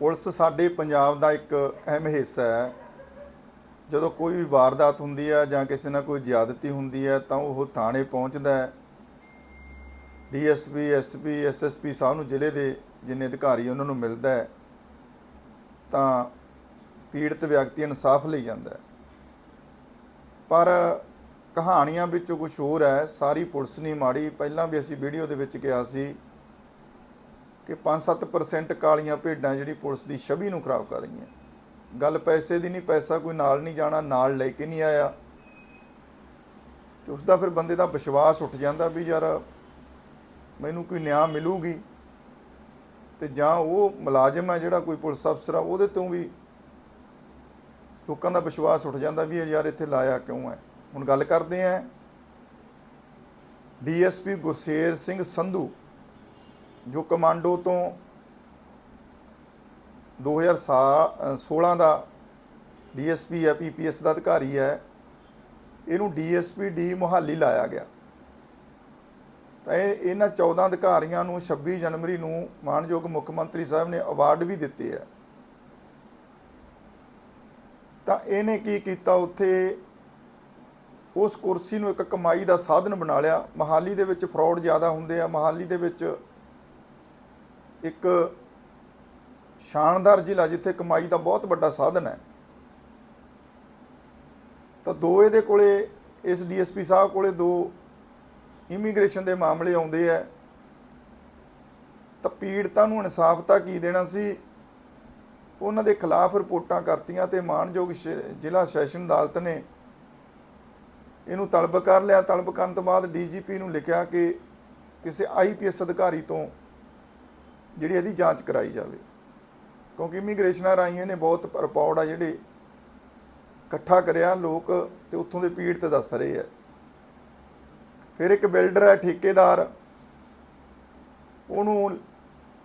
Police ਸਾਡੇ ਪੰਜਾਬ ਦਾ ਇੱਕ ਅਹਿਮ ਹਿੱਸਾ ਹੈ। ਜਦੋਂ ਕੋਈ ਵੀ ਵਾਰਦਾਤ ਹੁੰਦੀ ਹੈ ਜਾਂ ਕਿਸੇ ਨਾਲ ਕੋਈ ਜ਼ਿਆਦਤੀ ਹੁੰਦੀ ਹੈ ਤਾਂ ਉਹ ਥਾਣੇ ਪਹੁੰਚਦਾ ਹੈ। ਡੀਐਸਪੀ, ਐਸਪੀ, ਐਸਐਸਪੀ ਸਾਹਿਬ ਨੂੰ ਜ਼ਿਲ੍ਹੇ ਦੇ ਜਿੰਨੇ ਅਧਿਕਾਰੀ ਉਹਨਾਂ ਨੂੰ ਮਿਲਦਾ ਹੈ, ਤਾਂ ਪੀੜਤ ਵਿਅਕਤੀ ਇਨਸਾਫ ਲਈ ਜਾਂਦਾ ਹੈ। ਪਰ ਕਹਾਣੀਆਂ ਵਿੱਚੋਂ ਕੁਝ ਹੋਰ ਹੈ, ਸਾਰੀ ਪੁਲਿਸ ਨਹੀਂ ਮਾੜੀ। ਪਹਿਲਾਂ ਵੀ ਅਸੀਂ ਵੀਡੀਓ ਦੇ ਵਿੱਚ ਕਿਹਾ ਸੀ ਕਿ 5-7% ਕਾਲੀਆਂ ਭੇਡਾਂ ਜਿਹੜੀ ਪੁਲਿਸ ਦੀ ਛਵੀ ਨੂੰ ਖਰਾਬ ਕਰ ਰਹੀਆਂ। ਗੱਲ ਪੈਸੇ ਦੀ ਨਹੀਂ, ਪੈਸਾ ਕੋਈ ਨਾਲ ਨਹੀਂ ਜਾਣਾ, ਨਾਲ ਲੈ ਕੇ ਨਹੀਂ ਆਇਆ। ਤੇ ਉਸ ਦਾ ਫਿਰ ਬੰਦੇ ਦਾ ਵਿਸ਼ਵਾਸ ਉੱਠ ਜਾਂਦਾ ਵੀ ਯਾਰ ਮੈਨੂੰ ਕੋਈ ਨਿਆਂ ਮਿਲੂਗੀ ਤੇ ਜਾਂ ਉਹ ਮੁਲਾਜ਼ਮ ਹੈ ਜਿਹੜਾ ਕੋਈ ਪੁਲਿਸ ਅਫਸਰ ਆ, ਉਹਦੇ ਤੋਂ ਵੀ ਲੋਕਾਂ ਦਾ ਵਿਸ਼ਵਾਸ ਉੱਠ ਜਾਂਦਾ ਵੀ ਇਹ ਯਾਰ ਇੱਥੇ ਲਾਇਆ ਕਿਉਂ ਹੈ। ਹੁਣ ਗੱਲ ਕਰਦੇ ਆਂ ਡੀਐਸਪੀ ਗੁਰਸੇਰ ਸਿੰਘ ਸੰਧੂ ਜੋ ਕਮਾਂਡੋ ਤੋਂ 2016 ਦਾ ਡੀਐਸਪੀ ਹੈ ਪੀਪੀਐਸ ਦਾ ਅਧਿਕਾਰੀ ਹੈ, ਇਹਨੂੰ ਡੀਐਸਪੀ ਡੀ ਮੁਹਾਲੀ ਲਾਇਆ ਗਿਆ। ਤਾਂ ਇਹਨਾਂ 14 ਅਧਿਕਾਰੀਆਂ ਨੂੰ 26 ਜਨਵਰੀ ਨੂੰ ਮਾਨਯੋਗ ਮੁੱਖ ਮੰਤਰੀ ਸਾਹਿਬ ਨੇ ਅਵਾਰਡ ਵੀ ਦਿੱਤੇ ਹੈ ਤਾਂ ਇਹਨੇ ਕੀ ਕੀਤਾ? ਉੱਥੇ ਉਸ ਕੁਰਸੀ ਨੂੰ ਇੱਕ ਕਮਾਈ ਦਾ ਸਾਧਨ ਬਣਾ ਲਿਆ। ਮਹਾਲੀ ਦੇ ਵਿੱਚ ਫਰਾਡ ਜ਼ਿਆਦਾ ਹੁੰਦੇ ਆ। ਮਹਾਲੀ ਦੇ ਵਿੱਚ ਇੱਕ ਸ਼ਾਨਦਾਰ ਜ਼ਿਲ੍ਹਾ ਜਿੱਥੇ ਕਮਾਈ ਦਾ ਬਹੁਤ ਵੱਡਾ ਸਾਧਨ ਹੈ। ਤਾਂ ਦੋ ਇਹਦੇ ਕੋਲੇ, ਇਸ ਡੀਐਸਪੀ ਸਾਹਿਬ ਕੋਲੇ ਦੋ ਇਮੀਗ੍ਰੇਸ਼ਨ ਦੇ ਮਾਮਲੇ ਆਉਂਦੇ ਆ। ਤਾਂ ਪੀੜਤਾਂ ਨੂੰ ਇਨਸਾਫ ਤਾਂ ਕੀ ਦੇਣਾ ਸੀ? ਉਹਨਾਂ ਦੇ ਖਿਲਾਫ ਰਿਪੋਰਟਾਂ ਕਰਤੀਆਂ ਤੇ ਮਾਨਯੋਗ ਸ਼- ਜ਼ਿਲ੍ਹਾ ਸੈਸ਼ਨ ਅਦਾਲਤ ਨੇ ਇਹਨੂੰ ਤਲਬ ਕਰ ਲਿਆ। ਤਲਬ ਕਰਨ ਤੋਂ ਬਾਅਦ ਡੀਜੀਪੀ ਨੂੰ ਲਿਖਿਆ ਕਿ ਕਿਸੇ ਆਈਪੀਐਸ ਅਧਿਕਾਰੀ ਤੋਂ ਜਿਹੜੀ ਇਹਦੀ ਜਾਂਚ ਕਰਾਈ ਜਾਵੇ। ਕਿਉਂਕਿ ਇਮੀਗ੍ਰੇਸ਼ਨਾਂ ਰਾਹੀਂ ਇਹਨੇ ਬਹੁਤ ਰਿਪੋਰਟ ਆ ਜਿਹੜੇ ਇਕੱਠਾ ਕਰਿਆ ਲੋਕ ਤੇ ਉੱਥੋਂ ਦੇ ਪੀੜਤ ਦੱਸ ਰਹੇ ਆ। ਫਿਰ ਇੱਕ ਬਿਲਡਰ ਹੈ ਠੇਕੇਦਾਰ। ਉਹਨੂੰ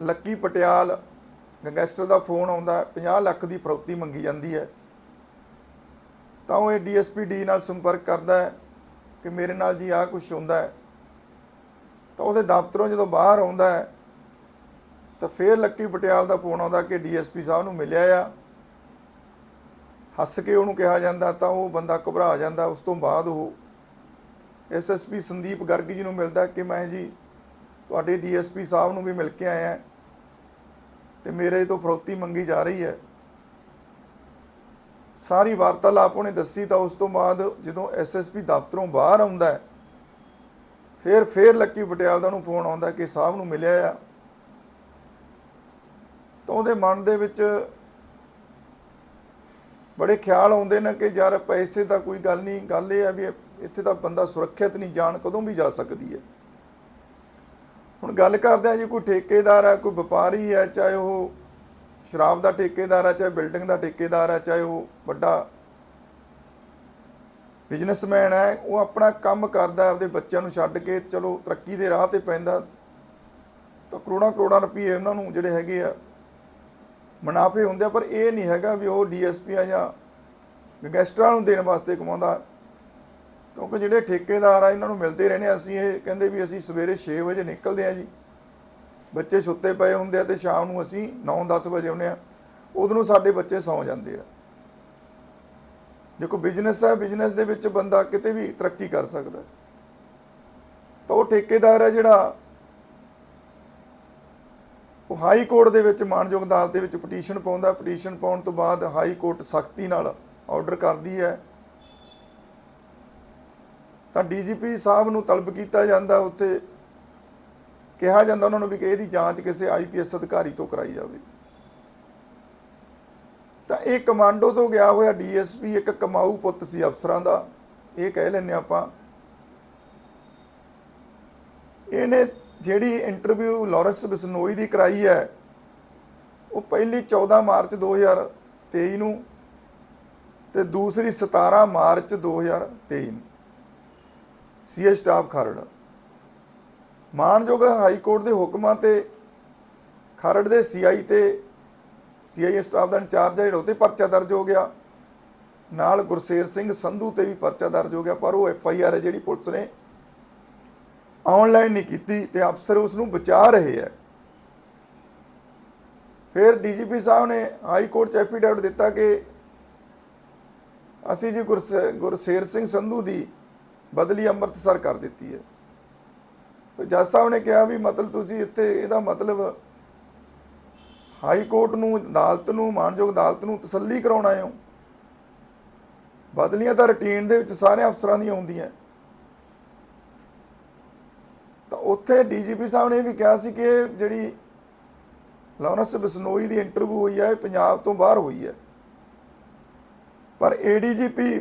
ਲੱਕੀ ਪਟਿਆਲ ਗੈਂਗਸਟਰ ਦਾ ਫੋਨ ਆਉਂਦਾ ਹੈ, 50 ਲੱਖ ਦੀ ਫਰੌਤੀ ਮੰਗੀ ਜਾਂਦੀ ਹੈ। ਤਾਂ ਉਹ ਇਹ ਡੀਐਸਪੀ ਡੀ ਨਾਲ ਸੰਪਰਕ ਕਰਦਾ ਹੈ ਕਿ ਮੇਰੇ ਨਾਲ ਜੀ ਆਹ ਕੁਝ ਹੁੰਦਾ ਹੈ। ਤਾਂ ਉਹਦੇ ਦਫ਼ਤਰੋਂ ਜਦੋਂ ਬਾਹਰ ਆਉਂਦਾ ਹੈ ਤਾਂ ਫਿਰ ਲੱਕੀ ਪਟਿਆਲ ਦਾ ਫੋਨ ਆਉਂਦਾ ਕਿ ਡੀਐਸਪੀ ਸਾਹਿਬ ਨੂੰ ਮਿਲਿਆ ਆ। ਹੱਸ ਕੇ ਉਹਨੂੰ ਕਿਹਾ ਜਾਂਦਾ ਤਾਂ ਉਹ ਬੰਦਾ ਘਬਰਾ ਜਾਂਦਾ। ਉਸ ਤੋਂ ਬਾਅਦ ਉਹ ਐਸਐਸਪੀ ਸੰਦੀਪ ਗਰਗ ਜੀ ਨੂੰ ਮਿਲਦਾ ਕਿ ਮੈਂ ਜੀ ਤੁਹਾਡੇ ਡੀਐਸਪੀ ਸਾਹਿਬ ਨੂੰ ਵੀ ਮਿਲ ਕੇ ਆਇਆ ਤੇ ਮੇਰੇ ਤੋਂ ਫਰੋਤੀ ਮੰਗੀ ਜਾ ਰਹੀ ਹੈ। ਸਾਰੀ ਵਾਰਤਾਲਾਪ ਉਹਨੇ ਦੱਸੀ ਤਾਂ ਉਸ ਤੋਂ ਬਾਅਦ ਜਦੋਂ ਐਸਐਸਪੀ ਦਫ਼ਤਰੋਂ ਬਾਹਰ ਆਉਂਦਾ ਫਿਰ ਫਿਰ ਲੱਕੀ ਪਟਿਆਲ ਦਾ ਨੂੰ ਫੋਨ ਆਉਂਦਾ ਕਿ ਸਾਹਿਬ ਨੂੰ ਮਿਲਿਆ ਆ। ਤਾਂ ਉਹਦੇ ਮਨ ਦੇ ਵਿੱਚ ਬੜੇ ਖਿਆਲ ਆਉਂਦੇ ਨੇ ਕਿ ਯਾਰ ਪੈਸੇ ਦਾ ਕੋਈ ਗੱਲ ਨਹੀਂ, ਗੱਲ ਇਹ ਹੈ ਵੀ ਇੱਥੇ ਤਾਂ ਬੰਦਾ ਸੁਰੱਖਿਅਤ ਨਹੀਂ ਜਾਣ ਕਦੋਂ ਵੀ ਜਾ ਸਕਦੀ ਹੈ। ਹੁਣ ਗੱਲ ਕਰਦੇ ਆ ਜੀ, ਕੋਈ ਠੇਕੇਦਾਰ ਹੈ, ਕੋਈ ਵਪਾਰੀ ਹੈ, ਚਾਹੇ ਉਹ ਸ਼ਰਾਬ ਦਾ ਠੇਕੇਦਾਰ ਹੈ, ਚਾਹੇ ਬਿਲਡਿੰਗ ਦਾ ਠੇਕੇਦਾਰ ਹੈ, ਚਾਹੇ ਉਹ ਵੱਡਾ ਬਿਜ਼ਨਸਮੈਨ ਹੈ, ਉਹ ਆਪਣਾ ਕੰਮ ਕਰਦਾ ਆਪਦੇ ਬੱਚਿਆਂ ਨੂੰ ਛੱਡ ਕੇ, ਚਲੋ ਤਰੱਕੀ ਦੇ ਰਾਹ ਤੇ ਪੈਂਦਾ। ਤਾਂ ਕਰੋੜਾਂ ਕਰੋੜਾਂ ਰੁਪਏ ਉਹਨਾਂ ਨੂੰ ਜਿਹੜੇ ਹੈਗੇ ਆ ਮੁਨਾਫੇ ਹੁੰਦੇ ਆ ਪਰ ਇਹ ਨਹੀਂ ਹੈਗਾ ਵੀ ਉਹ ਡੀਐਸਪੀ ਆ ਜਾਂ ਗੈਂਗਸਟਰਾਂ ਨੂੰ ਦੇਣ ਵਾਸਤੇ ਕਮਾਉਂਦਾ। ਕਿਉਂਕਿ ਜਿਹੜੇ ਠੇਕੇਦਾਰ ਆ ਇਹਨਾਂ ਨੂੰ ਮਿਲਦੇ ਰਹਿੰਦੇ ਆ, ਅਸੀਂ ਇਹ ਕਹਿੰਦੇ ਵੀ ਅਸੀਂ ਸਵੇਰੇ 6 ਵਜੇ ਨਿਕਲਦੇ ਆ ਜੀ। ਬੱਚੇ ਸੁੱਤੇ ਪਏ ਹੁੰਦੇ ਆ ਤੇ ਸ਼ਾਮ ਨੂੰ ਅਸੀਂ 9-10 ਵਜੇ ਆਉਂਦੇ ਆ। ਉਦੋਂ ਨੂੰ ਸਾਡੇ ਬੱਚੇ ਸੌਂ ਜਾਂਦੇ ਆ। ਦੇਖੋ ਬਿਜ਼ਨਸ ਹੈ ਬਿਜ਼ਨਸ ਦੇ ਵਿੱਚ ਬੰਦਾ ਕਿਤੇ ਵੀ ਤਰੱਕੀ ਕਰ ਸਕਦਾ। ਤਾਂ ਉਹ ਠੇਕੇਦਾਰ ਹੈ ਜਿਹੜਾ ਉਹ ਹਾਈ ਕੋਰਟ ਦੇ ਵਿੱਚ ਮਾਨਯੋਗ ਅਦਾਲਤ ਦੇ ਵਿੱਚ ਪਟੀਸ਼ਨ ਪਾਉਂਦਾ, ਪਟੀਸ਼ਨ ਪਾਉਣ ਤੋਂ ਬਾਅਦ ਹਾਈ ਕੋਰਟ ਸਖਤੀ ਨਾਲ ਆਰਡਰ ਕਰਦੀ ਹੈ। ਤਾਂ ਡੀਜੀਪੀ ਸਾਹਿਬ ਨੂੰ ਤਲਬ ਕੀਤਾ ਜਾਂਦਾ, ਉੱਥੇ ਕਿਹਾ ਜਾਂਦਾ ਉਹਨਾਂ ਨੂੰ ਵੀ ਕਿ ਇਹਦੀ ਜਾਂਚ ਕਿਸੇ ਆਈਪੀਐਸ ਅਧਿਕਾਰੀ ਤੋਂ ਕਰਾਈ ਜਾਵੇ। ਤਾਂ ਇਹ ਕਮਾਂਡੋ ਤੋਂ ਗਿਆ ਹੋਇਆ ਡੀਐਸਪੀ ਇੱਕ ਕਮਾਊ ਪੁੱਤ ਸੀ ਅਫਸਰਾਂ ਦਾ, ਇਹ ਕਹਿ ਲੈਂਦੇ ਆਪਾਂ। ਇਹਨੇ ਜਿਹੜੀ ਇੰਟਰਵਿਊ ਲਾਰੈਂਸ ਬਿਸਨੋਈ ਦੀ ਕਰਾਈ ਹੈ, ਉਹ ਪਹਿਲੀ 14 ਮਾਰਚ 2023 ਨੂੰ ਤੇ ਦੂਸਰੀ 17 ਮਾਰਚ 2023 ਨੂੰ। CA staff Kharar. ਮਾਨਯੋਗ ਹਾਈ ਕੋਰਟ ਦੇ ਹੁਕਮਾਂ ਤੇ ਖਰੜ ਦੇ ਸੀਆਈ ਤੇ ਸੀਆਈ ਸਟਾਫ ਦਾ ਇੰਚਾਰਜ ਹੈ, ਜਿਹੜਾ ਉਹ ਤੇ ਪਰਚਾ ਦਰਜ ਹੋ ਗਿਆ। ਨਾਲ ਗੁਰਸੇਰ ਸਿੰਘ ਸੰਧੂ ਤੇ ਵੀ ਪਰਚਾ ਦਰਜ ਹੋ ਗਿਆ, ਪਰ ਉਹ ਐਫ ਆਈ ਆਰ ਹੈ ਜਿਹੜੀ ਪੁਲਿਸ ਨੇ ਆਨਲਾਈਨ ਨਹੀਂ ਕੀਤੀ ਤੇ ਅਫਸਰ ਉਸ ਨੂੰ ਬਚਾ ਰਹੇ ਹੈ। ਫਿਰ ਡੀਜੀਪੀ ਸਾਹਿਬ ਨੇ ਹਾਈ ਕੋਰਟ ਚ ਐਫੀਡੈਵਿਟ ਦਿੱਤਾ ਕਿ ਅਸੀਂ ਜੀ ਗੁਰਸ- ਗੁਰਸ਼ੇਰ ਸਿੰਘ ਸੰਧੂ ਦੀ ਬਦਲੀ ਅੰਮ੍ਰਿਤਸਰ ਕਰ ਦਿੱਤੀ ਹੈ। ਤੇ ਜੱਜ ਸਾਹਿਬ ਨੇ ਕਿਹਾ ਵੀ ਮਤਲਬ ਤੁਸੀਂ ਇੱਥੇ, ਇਹਦਾ ਮਤਲਬ ਹਾਈ ਕੋਰਟ ਨੂੰ, ਅਦਾਲਤ ਨੂੰ, ਮਾਨਯੋਗ ਅਦਾਲਤ ਨੂੰ ਤਸੱਲੀ ਕਰਾਉਣਾ ਆਏ ਬਦਲੀਆਂ ਤਾਂ ਰੁਟੀਨ ਦੇ ਵਿੱਚ ਸਾਰੇ ਅਫਸਰਾਂ ਦੀਆਂ ਹੁੰਦੀਆਂ। ਤਾਂ ਉੱਥੇ ਡੀਜੀਪੀ ਸਾਹਿਬ ਨੇ ਇਹ ਵੀ ਕਿਹਾ ਸੀ ਕਿ ਇਹ ਜਿਹੜੀ ਲਾਰੈਂਸ ਬਿਸਨੋਈ ਦੀ ਇੰਟਰਵਿਊ ਹੋਈ ਹੈ, ਇਹ ਪੰਜਾਬ ਤੋਂ ਬਾਹਰ ਹੋਈ ਹੈ। ਪਰ ਏਡੀਜੀਪੀ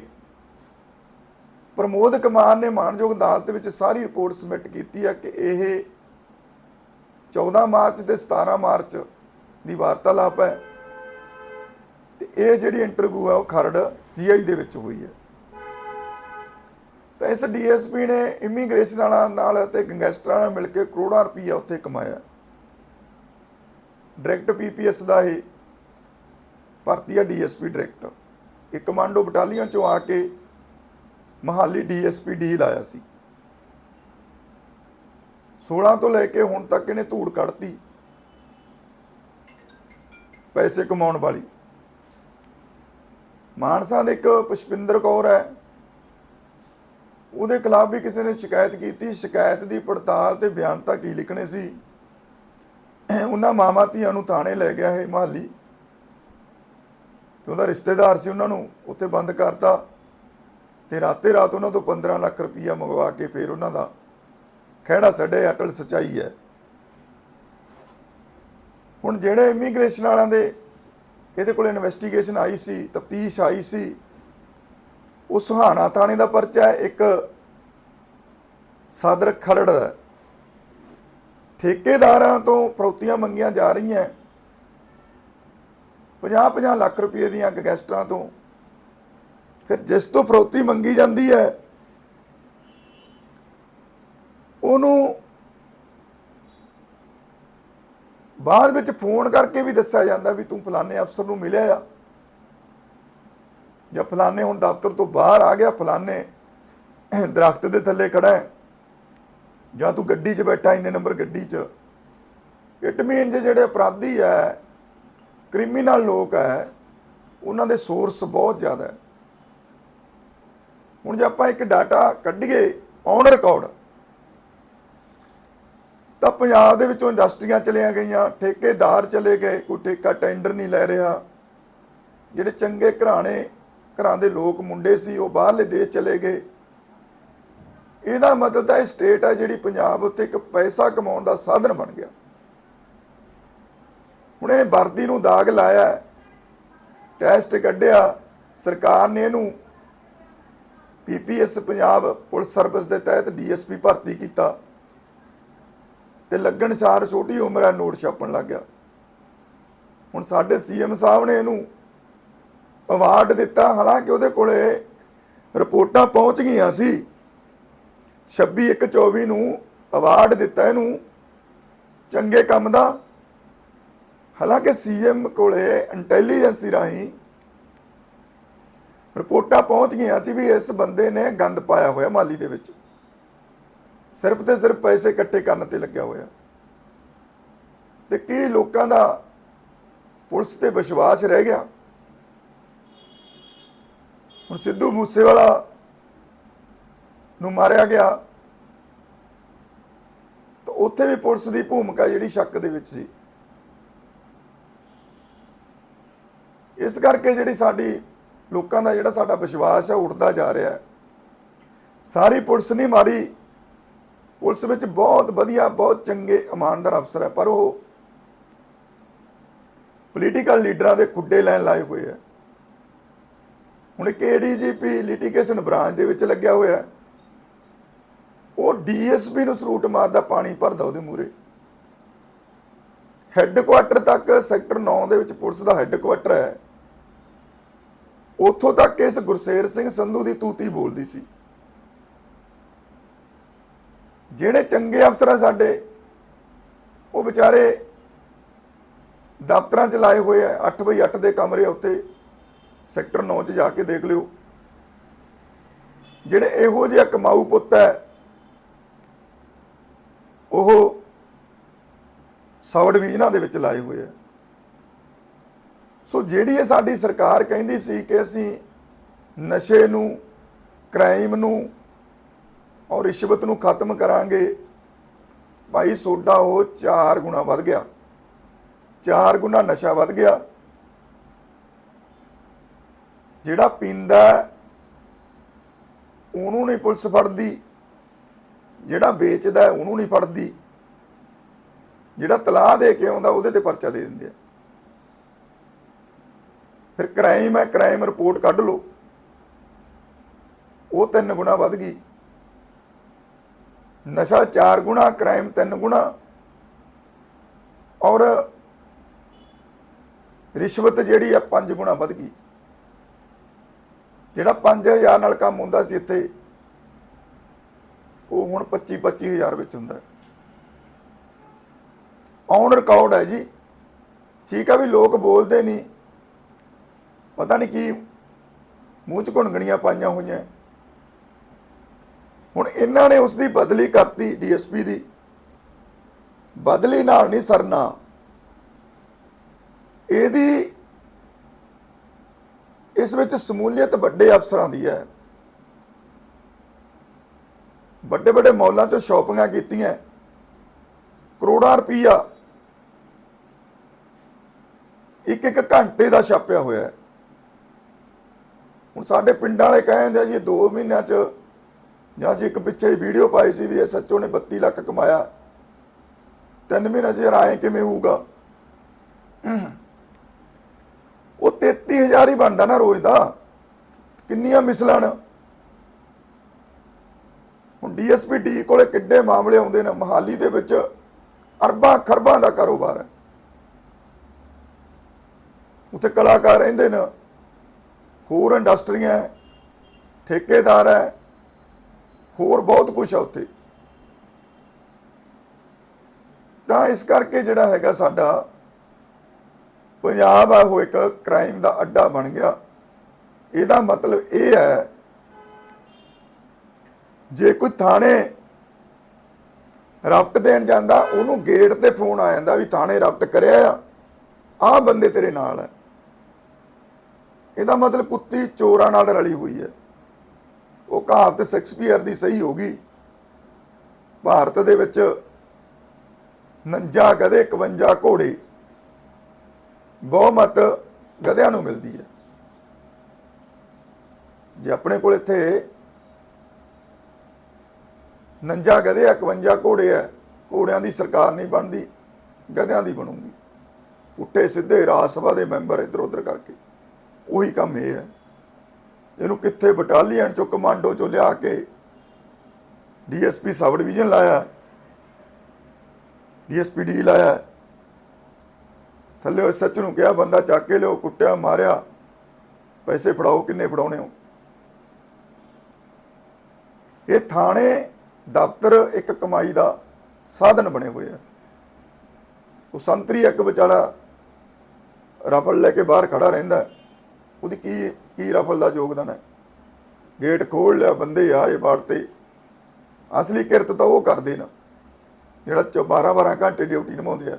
ਪ੍ਰਮੋਦ ਕੁਮਾਰ ਨੇ ਮਾਨਯੋਗ ਅਦਾਲਤ ਵਿੱਚ ਸਾਰੀ ਰਿਪੋਰਟ ਸਬਮਿਟ ਕੀਤੀ ਹੈ ਕਿ ਇਹ 14 ਮਾਰਚ ਤੇ 17 ਮਾਰਚ ਦੀ ਵਾਰਤਾਲਾਪ ਹੈ ਤੇ ਇਹ ਜਿਹੜੀ ਇੰਟਰਵਿਊ ਹੈ ਉਹ ਖਰੜ ਸੀਆਈ ਦੇ ਵਿੱਚ ਹੋਈ ਹੈ। ਤਾਂ ਇਸ ਡੀਐਸਪੀ ਨੇ ਇਮੀਗ੍ਰੇਸ਼ਨ ਵਾਲਾ ਨਾਲ ਤੇ ਗੈਂਗਸਟਰਾਂ ਨਾਲ ਮਿਲ ਕੇ ਕਰੋੜਾਂ ਰੁਪਈਆ ਉੱਥੇ ਕਮਾਇਆ। ਡਾਇਰੈਕਟ ਪੀਪੀਐਸ ਦਾ ਇਹ ਭਰਤੀ ਹੈ ਡੀਐਸਪੀ ਡਾਇਰੈਕਟ। ਇਹ ਕਮਾਂਡੋ ਬਟਾਲੀਅਨ ਚੋਂ ਆ ਕੇ ਮਹਾਲੀ ਡੀਐਸਪੀ ਡੀ ਲਾਇਆ ਸੀ। 16 ਤੋਂ ਲੈ ਕੇ ਹੁਣ ਤੱਕ ਇਹਨੇ ਧੂੜ ਕੱਢਤੀ ਪੈਸੇ ਕਮਾਉਣ ਵਾਲੀ। ਮਾਨਸਾ ਦੇ ਇੱਕ ਪੁਸ਼ਪਿੰਦਰ ਕੌਰ ਹੈ ਉਹਦੇ ਖਿਲਾਫ ਵੀ ਕਿਸੇ ਨੇ ਸ਼ਿਕਾਇਤ ਕੀਤੀ, ਸ਼ਿਕਾਇਤ ਦੀ ਪੜਤਾਲ ਤੇ ਬਿਆਨ ਤਾਂ ਕੀ ਲਿਖਣੇ ਸੀ? ਉਹਨਾਂ ਮਾਮਾ ਧੀਆਂ ਨੂੰ ਥਾਣੇ ਲੈ ਗਿਆ ਇਹ ਮਹਾਲੀ। ਉਹਦਾ ਰਿਸ਼ਤੇਦਾਰ ਸੀ ਉਹਨਾਂ ਨੂੰ, ਉੱਥੇ ਬੰਦ ਕਰਤਾ ਤੇ ਰਾਤੇ ਰਾਤ ਉਹਨਾਂ ਤੋਂ 15 ਲੱਖ ਰੁਪਈਆ ਮੰਗਵਾ ਕੇ ਫਿਰ ਉਹਨਾਂ ਦਾ ਖਹਿੜਾ ਛੱਡੇ, ਅਟਲ ਸਚਾਈ ਹੈ। ਹੁਣ ਜਿਹੜੇ ਇਮੀਗ੍ਰੇਸ਼ਨ ਵਾਲਿਆਂ ਦੇ, ਇਹਦੇ ਕੋਲ ਇਨਵੈਸਟੀਗੇਸ਼ਨ ਆਈ ਸੀ, ਤਫਤੀਸ਼ ਆਈ ਸੀ ਉਹ ਸੁਹਾਣਾ ਥਾਣੇ ਦਾ ਪਰਚਾ ਹੈ, ਇੱਕ ਸਦਰ ਖਰੜ ਦਾ। ਠੇਕੇਦਾਰਾਂ ਤੋਂ ਫਰੋਤੀਆਂ ਮੰਗੀਆਂ ਜਾ ਰਹੀਆਂ। 50-50 ਲੱਖ ਰੁਪਏ ਦੀਆਂ ਗੈਸਟਰਾਂ ਤੋਂ। ਫਿਰ ਜਿਸ ਤੋਂ ਫਰੋਤੀ ਮੰਗੀ ਜਾਂਦੀ ਹੈ, ਉਹਨੂੰ ਬਾਅਦ ਵਿੱਚ ਫੋਨ ਕਰਕੇ ਵੀ ਦੱਸਿਆ ਜਾਂਦਾ ਵੀ ਤੂੰ ਫਲਾਣੇ ਅਫਸਰ ਨੂੰ ਮਿਲਿਆ ਆ। ਜਾਂ ਫਲਾਣੇ ਹੁਣ ਦਫ਼ਤਰ ਤੋਂ ਬਾਹਰ ਆ ਗਿਆ, ਫਲਾਣੇ ਦਰਖਤ ਦੇ ਥੱਲੇ ਖੜਾ ਹੈ। ਜਾਂ ਤੂੰ ਗੱਡੀ 'ਚ ਬੈਠਾ ਇੰਨੇ ਨੰਬਰ ਗੱਡੀ 'ਚ। ਇਟ ਮੀਨ ਜੇ ਜਿਹੜੇ ਅਪਰਾਧੀ ਹੈ, ਕ੍ਰਿਮੀਨਲ ਲੋਕ ਹੈ, ਉਹਨਾਂ ਦੇ ਸੋਰਸ ਬਹੁਤ ਜ਼ਿਆਦਾ ਹੈ। ਹੁਣ ਜੇ ਆਪਾਂ ਇੱਕ ਡਾਟਾ ਕੱਢੀਏ ਔਨ ਰਿਕਾਰਡ ਤਾਂ ਪੰਜਾਬ ਦੇ ਵਿੱਚੋਂ ਇੰਡਸਟਰੀਆਂ ਚਲੀਆਂ ਗਈਆਂ, ਠੇਕੇਦਾਰ ਚਲੇ ਗਏ, ਕੋਈ ਠੇਕਾ ਟੈਂਡਰ ਨਹੀਂ ਲੈ ਰਿਹਾ। ਜਿਹੜੇ ਚੰਗੇ ਘਰਾਣੇ ਘਰਾਂ ਦੇ ਲੋਕ ਮੁੰਡੇ ਸੀ, ਉਹ ਬਾਹਰਲੇ ਦੇਸ਼ ਚਲੇ ਗਏ। ਇਹਦਾ ਮਤਲਬ ਤਾਂ ਇਹ ਸਟੇਟ ਹੈ ਜਿਹੜੀ ਪੰਜਾਬ ਉੱਤੇ ਇੱਕ ਪੈਸਾ ਕਮਾਉਣ ਦਾ ਸਾਧਨ ਬਣ ਗਿਆ। ਹੁਣ ਇਹਨੇ ਵਰਦੀ ਨੂੰ ਦਾਗ ਲਾਇਆ, ਟੈਸਟ ਕੱਢਿਆ, ਸਰਕਾਰ ਨੇ ਇਹਨੂੰ ਪੀਪੀਐਸ ਪੰਜਾਬ ਪੁਲਿਸ ਸਰਵਿਸ ਦੇ ਤਹਿਤ ਡੀਐਸਪੀ ਭਰਤੀ ਕੀਤਾ। ਤੇ ਲੱਗਣ ਸਾਰ ਛੋਟੀ ਉਮਰ ਹੈ ਨੋਟ ਛਾਪਣ ਲੱਗ ਗਿਆ। ਹੁਣ ਸਾਡੇ ਸੀਐਮ ਸਾਹਿਬ ਨੇ ਇਹਨੂੰ ਅਵਾਰਡ ਦਿੱਤਾ, ਹਾਲਾਂਕਿ ਉਹਦੇ ਕੋਲੇ ਰਿਪੋਰਟਾਂ ਪਹੁੰਚ ਗਈਆਂ ਸੀ। 26 1 24 ਨੂੰ ਅਵਾਰਡ ਦਿੱਤਾ ਇਹਨੂੰ ਚੰਗੇ ਕੰਮ ਦਾ। ਹਾਲਾਂਕਿ ਸੀਐਮ ਕੋਲੇ ਇੰਟੈਲੀਜੈਂਸੀ ਰਾਹੀਂ ਰਿਪੋਰਟਾਂ ਪਹੁੰਚ ਗਈਆਂ ਸੀ ਵੀ ਇਸ ਬੰਦੇ ਨੇ ਗੰਦ ਪਾਇਆ ਹੋਇਆ ਮਾਲੀ ਦੇ ਵਿੱਚ। ਸਿਰਫ ਤੇ ਸਿਰਫ ਪੈਸੇ ਇਕੱਠੇ ਕਰਨ ਤੇ ਲੱਗਿਆ ਹੋਇਆ। ਤੇ ਕੀ ਲੋਕਾਂ ਦਾ ਪੁਲਿਸ ਤੇ ਵਿਸ਼ਵਾਸ ਰਹਿ ਗਿਆ? ਹੁਣ ਸਿੱਧੂ ਮੂਸੇਵਾਲਾ ਨੂੰ ਮਾਰਿਆ ਗਿਆ। ਤਾਂ ਉੱਥੇ ਵੀ ਪੁਲਿਸ ਦੀ ਭੂਮਿਕਾ ਜਿਹੜੀ ਸ਼ੱਕ ਦੇ ਵਿੱਚ ਸੀ। ਇਸ ਕਰਕੇ ਜਿਹੜੀ ਸਾਡੀ ਲੋਕਾਂ ਦਾ ਜਿਹੜਾ ਸਾਡਾ ਵਿਸ਼ਵਾਸ ਹੈ ਉੱਠਦਾ ਜਾ ਰਿਹਾ ਹੈ। ਸਾਰੀ ਪੁਲਿਸ ਨਹੀਂ ਮਾਰੀ। ਪੁਲਿਸ ਵਿੱਚ ਬਹੁਤ ਵਧੀਆ, ਬਹੁਤ ਚੰਗੇ, ਇਮਾਨਦਾਰ ਅਫਸਰ ਹੈ। ਪਰ ਉਹ ਪੋਲੀਟੀਕਲ ਲੀਡਰਾਂ ਦੇ ਖੁੱਡੇ ਲੈਣ ਲਾਏ ਹੋਏ ਹੈ। ਹੁਣ ਇੱਕ ਏਡੀਜੀਪੀ ਲਿਟੀਗੇਸ਼ਨ ਬ੍ਰਾਂਚ ਦੇ ਵਿੱਚ ਲੱਗਿਆ ਹੋਇਆ ਹੈ। ਉਹ ਡੀਐਸਪੀ ਨੂੰ ਸਰੂਟ ਮਾਰਦਾ, ਪਾਣੀ ਭਰਦਾ ਉਹਦੇ ਮੂਰੇ ਹੈੱਡਕੁਆਟਰ ਤੱਕ ਸੈਕਟਰ 9 ਦੇ ਵਿੱਚ ਪੁਲਿਸ ਦਾ ਹੈੱਡਕੁਆਟਰ ਹੈ। ਉੱਥੋਂ ਤੱਕ ਇਸ ਗੁਰਸੇਰ ਸਿੰਘ ਸੰਧੂ ਦੀ ਤੂਤੀ ਬੋਲਦੀ ਸੀ। ਜਿਹੜੇ ਚੰਗੇ ਅਫਸਰ ਆ ਸਾਡੇ, ਉਹ ਵਿਚਾਰੇ ਦਫ਼ਤਰਾਂ 'ਚ ਲਾਏ ਹੋਏ ਆ 8 ਬਈ 8 ਦੇ ਕਮਰੇ ਉੱਤੇ ਸੈਕਟਰ 9 'ਚ ਜਾ ਕੇ ਦੇਖ ਲਿਓ। ਜਿਹੜੇ ਇਹੋ ਜਿਹਾ ਕਮਾਊ ਪੁੱਤ ਹੈ, ਉਹ ਸਬ ਡਿਵੀਜ਼ਨਾਂ ਦੇ ਵਿੱਚ ਲਾਏ ਹੋਏ ਆ। ਸੋ ਜਿਹੜੀ ਇਹ ਸਾਡੀ ਸਰਕਾਰ ਕਹਿੰਦੀ ਸੀ ਕਿ ਅਸੀਂ ਨਸ਼ੇ ਨੂੰ, ਕ੍ਰਾਈਮ ਨੂੰ ਔਰ ਰਿਸ਼ਵਤ ਨੂੰ ਖਤਮ ਕਰਾਂਗੇ, ਭਾਈ ਸੋਡਾ ਉਹ 4 ਗੁਣਾ ਵੱਧ ਗਿਆ। 4 ਗੁਣਾ ਨਸ਼ਾ ਵੱਧ ਗਿਆ। ਜਿਹੜਾ ਪੀਂਦਾ ਉਹਨੂੰ ਨਹੀਂ ਪੁਲਿਸ ਫੜਦੀ। ਜਿਹੜਾ ਵੇਚਦਾ ਉਹਨੂੰ ਨਹੀਂ ਫੜਦੀ। ਜਿਹੜਾ ਤਲਾਹ ਦੇ ਕੇ ਆਉਂਦਾ, ਉਹਦੇ ਤੇ ਪਰਚਾ ਦੇ ਦਿੰਦੇ ਆ। ਫਿਰ ਕ੍ਰਾਈਮ ਹੈ ਕ੍ਰਾਈਮ ਰਿਪੋਰਟ ਕੱਢ ਲਓ। ਉਹ ਤਿੰਨ ਗੁਣਾ ਵੱਧ ਗਈ। ਨਸ਼ਾ 4 ਗੁਣਾ ਕ੍ਰਾਈਮ 3 ਗੁਣਾ। ਔਰ ਰਿਸ਼ਵਤ ਜਿਹੜੀ ਆ 5 ਗੁਣਾ ਵੱਧ ਗਈ। ਜਿਹੜਾ 5000 ਨਾਲ ਕੰਮ ਹੁੰਦਾ ਸੀ ਇੱਥੇ, ਉਹ ਹੁਣ 25 25000 ਵਿੱਚ ਹੁੰਦਾ। ਔਨ ਰਿਕਾਰਡ ਹੈ ਜੀ। ਠੀਕ ਆ ਵੀ ਲੋਕ ਬੋਲਦੇ ਨਹੀਂ। ਪਤਾ ਨਹੀਂ ਕੀ ਮੂੰਹ ਚ ਘੁਣਗਣੀਆਂ ਪਾਈਆਂ ਹੋਈਆਂ। ਹੁਣ ਇਹਨਾਂ ਨੇ ਉਸ ਦੀ ਬਦਲੀ ਕਰਤੀ ਡੀਐਸਪੀ ਦੀ। ਬਦਲੀ ਨਾਲ ਨਹੀਂ ਸਰਨਾ। ਇਹਦੀ ਇਸ ਵਿੱਚ ਸਮੂਲੀਅਤ ਵੱਡੇ ਅਫਸਰਾਂ ਦੀ ਹੈ। ਵੱਡੇ ਵੱਡੇ ਮੌਲਾਂ 'ਚੋਂ ਸ਼ਾਪਿੰਗਾਂ ਕੀਤੀਆਂ। ਕਰੋੜਾਂ ਰੁਪਈਆ ਇੱਕ ਇੱਕ ਘੰਟੇ ਦਾ ਛਾਪਿਆ ਹੋਇਆ ਹੈ। ਹੁਣ ਸਾਡੇ ਪਿੰਡਾਂ ਵਾਲੇ ਕਹਿੰਦੇ ਆ ਜੀ 2 ਮਹੀਨਿਆਂ 'ਚ ਜਾਂ ਅਸੀਂ ਇੱਕ ਪਿੱਛੇ ਹੀ ਵੀਡੀਓ ਪਾਈ ਸੀ ਵੀ ਐਸਐਚਓ ਨੇ 32 ਲੱਖ ਕਮਾਇਆ। ਤਿੰਨ ਮਹੀਨਿਆਂ 'ਚ ਰਾਏ ਕਿਵੇਂ ਹੋਊਗਾ? ਉਹ 33000 ਹੀ ਬਣਦਾ ਨਾ ਰੋਜ਼ ਦਾ। ਕਿੰਨੀਆਂ ਮਿਸਲਣ ਹੁਣ ਡੀਐਸਪੀ ਡੀ ਕੋਲੇ ਕਿੱਡੇ ਮਾਮਲੇ ਆਉਂਦੇ ਨੇ ਮਹਾਲੀ ਦੇ ਵਿੱਚ ਅਰਬਾਂ ਖਰਬਾਂ ਦਾ ਕਾਰੋਬਾਰ ਹੈ। ਉੱਥੇ ਕਲਾਕਾਰ ਰਹਿੰਦੇ ਨੇ ਹੋਰ ਇੰਡਸਟਰੀਆਂ ਹੈ, ਠੇਕੇਦਾਰ ਹੈ ਹੋਰ ਬਹੁਤ ਕੁਝ ਹੈ ਉੱਥੇ। ਤਾਂ ਇਸ ਕਰਕੇ ਜਿਹੜਾ ਹੈਗਾ ਸਾਡਾ ਪੰਜਾਬ ਆ ਉਹ ਇੱਕ ਕ੍ਰਾਈਮ ਦਾ ਅੱਡਾ ਬਣ ਗਿਆ। ਇਹਦਾ ਮਤਲਬ ਇਹ ਹੈ, ਜੇ ਕੋਈ ਥਾਣੇ ਰਫਟ ਦੇਣ ਜਾਂਦਾ, ਉਹਨੂੰ ਗੇਟ ਤੇ ਫੋਨ ਆ ਜਾਂਦਾ ਵੀ ਥਾਣੇ ਰਫਟ ਕਰਿਆ ਆ, ਆਹ ਬੰਦੇ ਤੇਰੇ ਨਾਲ ਹੈ ਇਹਦਾ ਮਤਲਬ ਕੁੱਤੀ ਚੋਰਾਂ ਨਾਲ ਰਲੀ ਹੋਈ ਹੈ। ਉਹ ਕਹਾਵਤ ਸ਼ੇਕਸਪੀਅਰ ਦੀ ਸਹੀ ਹੋਗੀ ਭਾਰਤ ਦੇ ਵਿੱਚ 49 ਗਧੇ 51 ਘੋੜੇ ਬਹੁਮਤ ਗਧਿਆਂ ਨੂੰ ਮਿਲਦੀ ਹੈ। ਜੇ ਆਪਣੇ ਕੋਲ ਇੱਥੇ 49 ਗਧੇ 51 ਘੋੜੇ ਹੈ ਘੋੜਿਆਂ ਦੀ ਸਰਕਾਰ ਨਹੀਂ ਬਣਦੀ, ਗਧਿਆਂ ਦੀ ਬਣੂਗੀ। ਪੁੱਠੇ ਸਿੱਧੇ ਰਾਜ ਸਭਾ ਦੇ ਮੈਂਬਰ ਇੱਧਰ ਉੱਧਰ ਕਰਕੇ। ਉਹੀ ਕੰਮ ਇਹ ਹੈ। ਇਹਨੂੰ ਕਿੱਥੇ ਬਟਾਲੀਅਨ ਚੋਂ ਕਮਾਂਡੋ ਚੋਂ ਲਿਆ ਕੇ ਡੀਐਸਪੀ ਸਬ ਡਿਵੀਜ਼ਨ ਲਾਇਆ, ਡੀਐਸਪੀ ਡੀ ਲਾਇਆ ਥੱਲੇ ਸੱਚ ਨੂੰ ਕਿਹਾ, ਬੰਦਾ ਚੱਕ ਕੇ ਲਿਓ ਕੁੱਟਿਆ, ਮਾਰਿਆ। ਪੈਸੇ ਫੜਾਓ, ਕਿੰਨੇ ਫੜਾਉਣੇ ਹੋ? ਇਹ ਥਾਣੇ, ਦਫ਼ਤਰ ਇੱਕ ਕਮਾਈ ਦਾ ਸਾਧਨ ਬਣੇ ਹੋਏ ਆ। ਉਹ ਸੰਤਰੀ ਇੱਕ ਵਿਚਾਰਾ ਰਫਲ ਲੈ ਕੇ ਬਾਹਰ ਖੜਾ ਰਹਿੰਦਾ ਉਹਦੀ ਕੀ ਕੀ ਰਫਲ ਦਾ ਯੋਗਦਾਨ ਹੈ? ਗੇਟ ਖੋਲ ਲਿਆ, ਬੰਦੇ ਆਏ ਬਾੜ ਤੇ। ਅਸਲੀ ਕਿਰਤ ਤਾਂ ਉਹ ਕਰਦੇ ਨਾ ਜਿਹੜਾ 12 12 ਘੰਟੇ ਡਿਊਟੀ ਨਿਭਾਉਂਦੇ ਆ।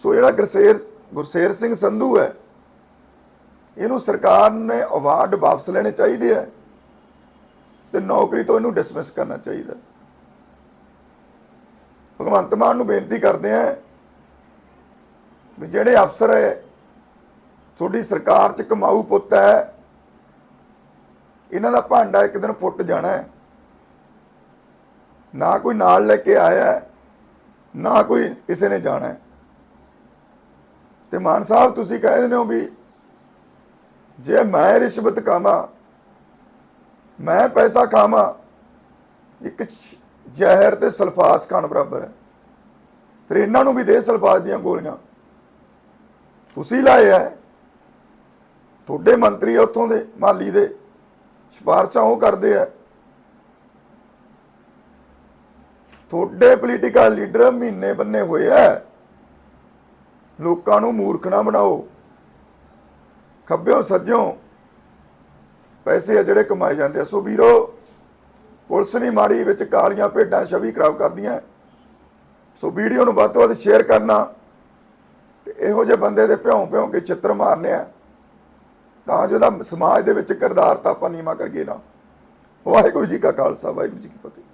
ਸੋ ਜਿਹੜਾ ਗੁਰਸੇਰ ਗੁਰਸੇਰ ਸਿੰਘ ਸੰਧੂ ਹੈ, ਇਹਨੂੰ ਸਰਕਾਰ ਨੇ ਅਵਾਰਡ ਵਾਪਸ ਲੈਣੇ ਚਾਹੀਦੇ ਹੈ ਤੇ ਨੌਕਰੀ ਤੋਂ ਇਹਨੂੰ ਡਿਸਮਿਸ ਕਰਨਾ ਚਾਹੀਦਾ। ਭਗਵੰਤ ਮਾਨ ਨੂੰ ਬੇਨਤੀ ਕਰਦੇ ਆ ਵੀ ਜਿਹੜੇ ਅਫਸਰ ਹੈ, ਤੁਹਾਡੀ ਸਰਕਾਰ ਚ ਕਮਾਊ ਪੁੱਤ ਹੈ, ਇਹਨਾਂ ਦਾ ਭਾਂਡਾ ਇੱਕ ਦਿਨ ਫੁੱਟ ਜਾਣਾ ਹੈ। ਨਾ ਕੋਈ ਨਾਲ ਲੈ ਕੇ ਆਇਆ ਨਾ ਕੋਈ ਕਿਸੇ ਨੇ ਜਾਣਾ ਹੈ। ਤੇ ਮਾਨ ਸਾਹਿਬ, ਤੁਸੀਂ ਕਹਿ ਦਿੰਦੇ ਹੋ ਵੀ ਜੇ ਮੈਂ ਰਿਸ਼ਵਤ ਖਾਵਾਂ, ਮੈਂ ਪੈਸਾ ਖਾਵਾਂ, ਇੱਕ ਜ਼ਹਿਰ ਤੇ ਸਲਫਾਸ ਖਾਣ ਬਰਾਬਰ ਹੈ। ਫਿਰ ਇਹਨਾਂ ਨੂੰ ਵੀ ਦੇ ਸਲਫਾਸ ਦੀਆਂ ਗੋਲੀਆਂ। ਤੁਸੀਂ ਲਾਏ ਹੈ। ਤੁਹਾਡੇ ਮੰਤਰੀ ਉੱਥੋਂ ਦੇ, ਮਾਲੀ ਦੇ ਸਿਫਾਰਸ਼ਾਂ ਉਹ ਕਰਦੇ ਆ ਤੁਹਾਡੇ ਪੋਲੀਟੀਕਲ ਲੀਡਰ ਮਹੀਨੇ ਬੰਨੇ ਹੋਏ ਆ ਲੋਕਾਂ ਨੂੰ ਮੂਰਖ ਨਾ ਬਣਾਓ। ਖੱਬਿਓਂ ਸੱਜਿਓ ਪੈਸੇ ਆ ਜਿਹੜੇ ਕਮਾਏ ਜਾਂਦੇ ਆ। ਸੋ ਵੀਰੋ, ਪੁਲਿਸ ਨਹੀਂ ਮਾੜੀ ਵਿੱਚ ਕਾਲੀਆਂ ਭੇਡਾਂ ਛਵੀ ਖਰਾਬ ਕਰਦੀਆਂ। ਸੋ ਵੀਡੀਓ ਨੂੰ ਵੱਧ ਤੋਂ ਵੱਧ ਸ਼ੇਅਰ ਕਰਨਾ ਤੇ ਇਹੋ ਜਿਹੇ ਬੰਦੇ ਦੇ ਭਿਉਂ ਭਿਉਂ ਕੇ ਚਿੱਤਰ ਮਾਰਨੇ ਆ। ਤਾਂ ਜੋ ਦਾ ਸਮਾਜ ਦੇ ਵਿੱਚ ਕਿਰਦਾਰ ਤਾਂ ਆਪਾਂ ਨੀਵਾਂ ਕਰੀਏ ਨਾ। ਵਾਹਿਗੁਰੂ ਜੀ ਕਾ ਖਾਲਸਾ, ਵਾਹਿਗੁਰੂ ਜੀ ਕੀ ਫਤਿਹ।